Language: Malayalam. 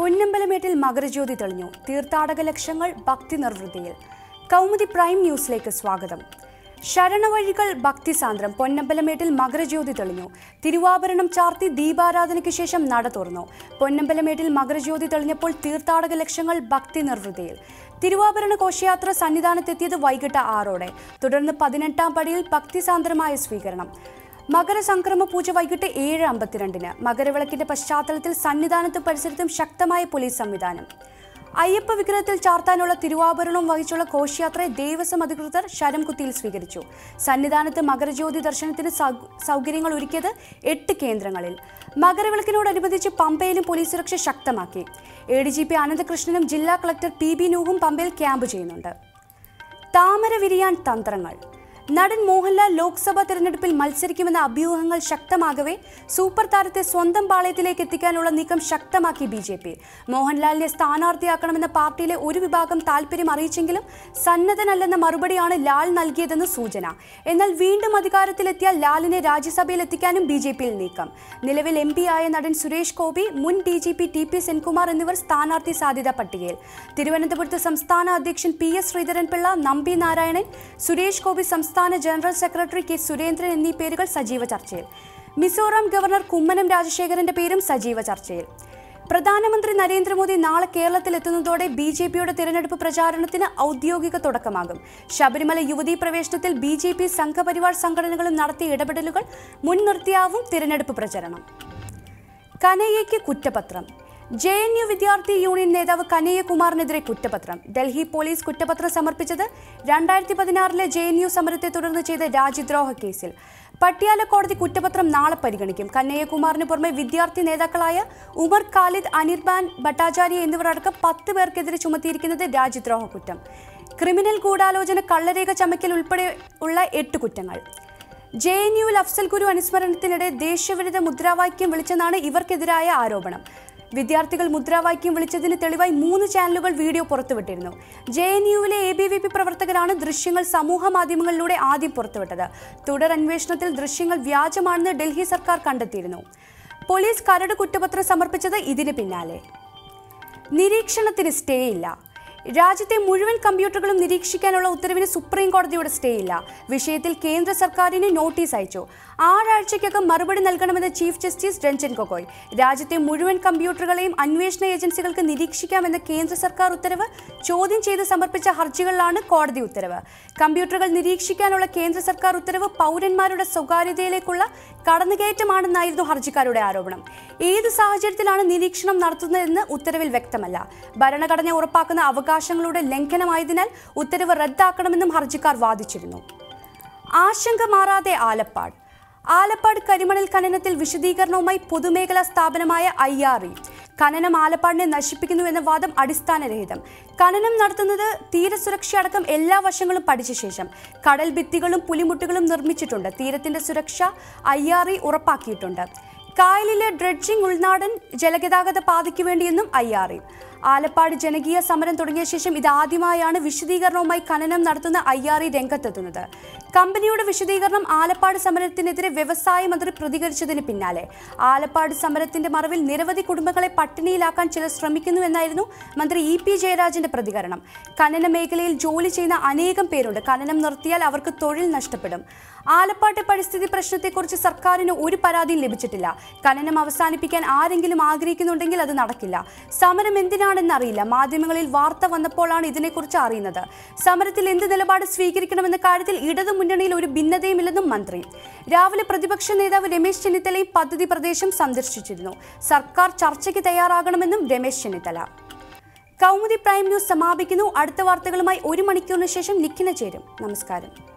പൊന്നമ്പലമേട്ടിൽ മകരജ്യോതി തെളിഞ്ഞു. തീർത്ഥാടക ലക്ഷ്യങ്ങൾ ഭക്തി നിർവൃത്തിയിൽ. കൗമുദി പ്രൈം ന്യൂസിലേക്ക് സ്വാഗതം. ശരണവഴികൾ ഭക്തിസാന്ദ്രം പൊന്നമ്പലമേട്ടിൽ മകരജ്യോതി തെളിഞ്ഞു. തിരുവാഭരണം ചാർത്തി ദീപാരാധനയ്ക്ക് ശേഷം നട തുറന്നു. പൊന്നമ്പലമേട്ടിൽ മകരജ്യോതി തെളിഞ്ഞപ്പോൾ തീർത്ഥാടക ലക്ഷ്യങ്ങൾ ഭക്തി നിർവൃതിയിൽ തിരുവാഭരണ ഘോഷയാത്ര സന്നിധാനത്തെത്തിയത് വൈകിട്ട് ആറോടെ. തുടർന്ന് പതിനെട്ടാം പടിയിൽ ഭക്തിസാന്ദ്രമായ സ്വീകരണം. മകരസംക്രമ പൂജ വൈകിട്ട് ഏഴ് അമ്പത്തിരണ്ടിന്. മകരവിളക്കിന്റെ പശ്ചാത്തലത്തിൽ സന്നിധാനത്തും പരിസരത്തും ശക്തമായ പോലീസ് സംവിധാനം. അയ്യപ്പ വിഗ്രഹത്തിൽ ചാർത്താനുള്ള തിരുവാഭരണവും വഹിച്ചുള്ള ഘോഷയാത്രയെ ദേവസ്വം അധികൃതർ ശരംകുത്തിയിൽ സ്വീകരിച്ചു. സന്നിധാനത്ത് മകരജ്യോതി ദർശനത്തിന് സൗകര്യങ്ങൾ ഒരുക്കിയത് എട്ട് കേന്ദ്രങ്ങളിൽ. മകരവിളക്കിനോടനുബന്ധിച്ച് പമ്പയിലും പോലീസ് സുരക്ഷ ശക്തമാക്കി. എ ഡി ജി പി അനന്തകൃഷ്ണനും ജില്ലാ കളക്ടർ പി ബി നൂഹും പമ്പയിൽ ക്യാമ്പ് ചെയ്യുന്നുണ്ട്. താമര വിരിയാൻ തന്ത്രങ്ങൾ. നടൻ മോഹൻലാൽ ലോക്സഭാ തെരഞ്ഞെടുപ്പിൽ മത്സരിക്കുമെന്ന അഭ്യൂഹങ്ങൾ ശക്തമാകവേ സൂപ്പർ താരത്തെ സ്വന്തം പാളയത്തിലേക്ക് എത്തിക്കാനുള്ള നീക്കം ശക്തമാക്കി ബി ജെ പി. മോഹൻലാലിനെ സ്ഥാനാർത്ഥിയാക്കണമെന്ന പാർട്ടിയിലെ ഒരു വിഭാഗം താല്പര്യം അറിയിച്ചെങ്കിലും സന്നദ്ധനല്ലെന്ന മറുപടിയാണ് ലാൽ നൽകിയതെന്ന് സൂചന. എന്നാൽ വീണ്ടും അധികാരത്തിലെത്തിയാൽ ലാലിനെ രാജ്യസഭയിൽ എത്തിക്കാനും ബി ജെ പിയിൽ നീക്കം. നിലവിൽ എം പി ആയ നടൻ സുരേഷ് ഗോപി മുൻ D G P T P Senkumar എന്നിവർ സ്ഥാനാർത്ഥി സാധ്യതാ പട്ടികയിൽ. തിരുവനന്തപുരത്ത് സംസ്ഥാന അധ്യക്ഷൻ പി എസ് ശ്രീധരൻപിള്ള നമ്പി നാരായണൻ സുരേഷ് ഗോപി സംസ്ഥാന ജനറൽ സെക്രട്ടറി കെ സുരേന്ദ്രൻ എന്നീ പേരുകൾ സജീവ ചർച്ചയിൽ. മിസോറാം ഗവർണർ കുമ്മനം രാജശേഖരന്റെ പേരും സജീവ ചർച്ചയിൽ. പ്രധാനമന്ത്രി നരേന്ദ്രമോദി നാളെ കേരളത്തിലെത്തുന്നതോടെ ബി ജെ പിയുടെ തിരഞ്ഞെടുപ്പ് പ്രചാരണത്തിന് ഔദ്യോഗിക തുടക്കമാകും. ശബരിമല യുവതീ പ്രവേശനത്തിൽ ബി ജെ പി സംഘപരിവാർ സംഘടനകളും നടത്തിയ ഇടപെടലുകൾ മുൻനിർത്തിയാവും തിരഞ്ഞെടുപ്പ് പ്രചരണം. കനയ്യയ്ക്ക് കുറ്റപത്രം. ജെ എൻ യു വിദ്യാർത്ഥി യൂണിയൻ നേതാവ് കനയ്യകുമാറിനെതിരെ കുറ്റപത്രം. ഡൽഹി പോലീസ് കുറ്റപത്രം സമർപ്പിച്ചത് രണ്ടായിരത്തി പതിനാറിലെ ജെ എൻ യു സമരത്തെ തുടർന്ന് ചെയ്ത രാജ്യദ്രോഹ കേസിൽ. പട്യാല കോടതി കുറ്റപത്രം നാളെ പരിഗണിക്കും. കന്നയ്യകുമാറിന് പുറമെ വിദ്യാർത്ഥി നേതാക്കളായ ഉമർ ഖാലിദ് അനിർബാൻ ഭട്ടാചാര്യ എന്നിവരടക്കം പത്ത് പേർക്കെതിരെ ചുമത്തിയിരിക്കുന്നത് രാജ്യദ്രോഹ കുറ്റം. ക്രിമിനൽ ഗൂഢാലോചന കള്ളരേഖ ചമയ്ക്കൽ ഉൾപ്പെടെ ഉള്ള എട്ട് കുറ്റങ്ങൾ. ജെ എൻ യുവിൽ അഫ്സൽ ഗുരു അനുസ്മരണത്തിനിടെ ദേശവിരുദ്ധ മുദ്രാവാക്യം വിളിച്ചെന്നാണ് ഇവർക്കെതിരായ ആരോപണം. വിദ്യാർത്ഥികൾ മുദ്രാവാക്യം വിളിച്ചതിന് തെളിവായി മൂന്ന് ചാനലുകൾ വീഡിയോ പുറത്തുവിട്ടിരുന്നു. ജെ എൻ യുവിലെ എ ബി വി പി പ്രവർത്തകരാണ് ദൃശ്യങ്ങൾ സമൂഹ മാധ്യമങ്ങളിലൂടെ ആദ്യം പുറത്തുവിട്ടത്. തുടർ അന്വേഷണത്തിൽ ദൃശ്യങ്ങൾ വ്യാജമാണെന്ന് ഡൽഹി സർക്കാർ കണ്ടെത്തിയിരുന്നു. പോലീസ് കരട് കുറ്റപത്രം സമർപ്പിച്ചത് ഇതിന് പിന്നാലെ. നിരീക്ഷണത്തിന് സ്റ്റേ ഇല്ല രാജ്യത്തെ മുഴുവൻ കമ്പ്യൂട്ടറുകളും നിരീക്ഷിക്കാനുള്ള ഉത്തരവിന് സുപ്രീം കോടതിയുടെ സ്റ്റേ ഇല്ല. വിഷയത്തിൽ കേന്ദ്ര സർക്കാരിന് നോട്ടീസ് അയച്ചു. ആറാഴ്ചയ്ക്കകം മറുപടി നൽകണമെന്ന് ചീഫ് ജസ്റ്റിസ് രഞ്ജൻ ഗൊഗോയ്. രാജ്യത്തെ മുഴുവൻ കമ്പ്യൂട്ടറുകളെയും അന്വേഷണ ഏജൻസികൾക്ക് നിരീക്ഷിക്കാമെന്ന കേന്ദ്ര സർക്കാർ ഉത്തരവ് ചോദ്യം ചെയ്ത് സമർപ്പിച്ച ഹർജികളിലാണ് കോടതി ഉത്തരവ്. കമ്പ്യൂട്ടറുകൾ നിരീക്ഷിക്കാനുള്ള കേന്ദ്ര സർക്കാർ ഉത്തരവ് പൗരന്മാരുടെ സ്വകാര്യതയിലേക്കുള്ള കടന്നുകയറ്റമാണെന്നായിരുന്നു ഹർജിക്കാരുടെ ആരോപണം. ഏത് സാഹചര്യത്തിലാണ് നിരീക്ഷണം നടത്തുന്നതെന്ന് ഉത്തരവിൽ വ്യക്തമല്ല. ഭരണഘടന ഉറപ്പാക്കുന്ന അവകാശങ്ങളുടെ ലംഘനമായതിനാൽ ഉത്തരവ് റദ്ദാക്കണമെന്നും ഹർജിക്കാർ വാദിച്ചിരുന്നു. ആശങ്ക മാറാതെ ആലപ്പാട്. ആലപ്പാട് കരിമണൽ ഖനനത്തിൽ വിശദീകരണവുമായി പൊതുമേഖലാ സ്ഥാപനമായ ഐ ആർ ഇ. ഖനനം ആലപ്പാടിനെ നശിപ്പിക്കുന്നു എന്ന വാദം അടിസ്ഥാനരഹിതം. ഖനനം നടത്തുന്നത് തീരസുരക്ഷ അടക്കം എല്ലാ വശങ്ങളും പഠിച്ച ശേഷം കടൽ ഭിത്തികളും പുലിമുട്ടുകളും നിർമ്മിച്ചിട്ടുണ്ട്. തീരത്തിന്റെ സുരക്ഷ ഐ ആർ ഇ ഉറപ്പാക്കിയിട്ടുണ്ട്. കായലിലെ ഡ്രഡ്ജിംഗ് ഉൾനാടൻ ജലഗതാഗത പാതയ്ക്ക് വേണ്ടിയെന്നും ഐ ആർ ഇ. ആലപ്പാട് ജനകീയ സമരം തുടങ്ങിയ ശേഷം ഇതാദ്യമായാണ് വിശദീകരണവുമായി ഖനനം നടത്തുന്ന ഐ ആർ ഇ രംഗത്തെത്തുന്നത്. കമ്പനിയുടെ വിശദീകരണം ആലപ്പാട് സമരത്തിനെതിരെ വ്യവസായ മന്ത്രി പ്രതികരിച്ചതിന് പിന്നാലെ. ആലപ്പാട് സമരത്തിന്റെ മറവിൽ നിരവധി കുടുംബങ്ങളെ പട്ടിണിയിലാക്കാൻ ചിലർ ശ്രമിക്കുന്നു എന്നായിരുന്നു മന്ത്രി ഇ പി ജയരാജന്റെ പ്രതികരണം. ഖനന മേഖലയിൽ ജോലി ചെയ്യുന്ന അനേകം പേരുണ്ട്. ഖനനം നിർത്തിയാൽ അവർക്ക് തൊഴിൽ നഷ്ടപ്പെടും. ആലപ്പാട്ടെ പരിസ്ഥിതി പ്രശ്നത്തെക്കുറിച്ച് സർക്കാരിന് ഒരു പരാതിയും ലഭിച്ചിട്ടില്ല. ഖനനം അവസാനിപ്പിക്കാൻ ആരെങ്കിലും ആഗ്രഹിക്കുന്നുണ്ടെങ്കിൽ അത് നടക്കില്ല. സമരം എന്തിനാണെന്നറിയില്ല മാധ്യമങ്ങളിൽ വാർത്ത വന്നപ്പോഴാണ് ഇതിനെക്കുറിച്ച് അറിയുന്നത്. സമരത്തിൽ എന്ത് നിലപാട് സ്വീകരിക്കണമെന്ന കാര്യത്തിൽ ഇടതു മുന്നണിയിൽ ഒരു ഭിന്നതയുമില്ലെന്നും മന്ത്രി. രാവിലെ പ്രതിപക്ഷ നേതാവ് രമേശ് ചെന്നിത്തലയും പദ്ധതി പ്രദേശം സന്ദർശിച്ചിരുന്നു. സർക്കാർ ചർച്ചയ്ക്ക് തയ്യാറാകണമെന്നും രമേശ് ചെന്നിത്തല. കൗമുദി പ്രൈം ന്യൂസ് സമാപിക്കുന്നു. അടുത്ത വാർത്തകളുമായി ഒരു മണിക്കൂറിന് ശേഷം നിഖിന ചേരും. നമസ്കാരം.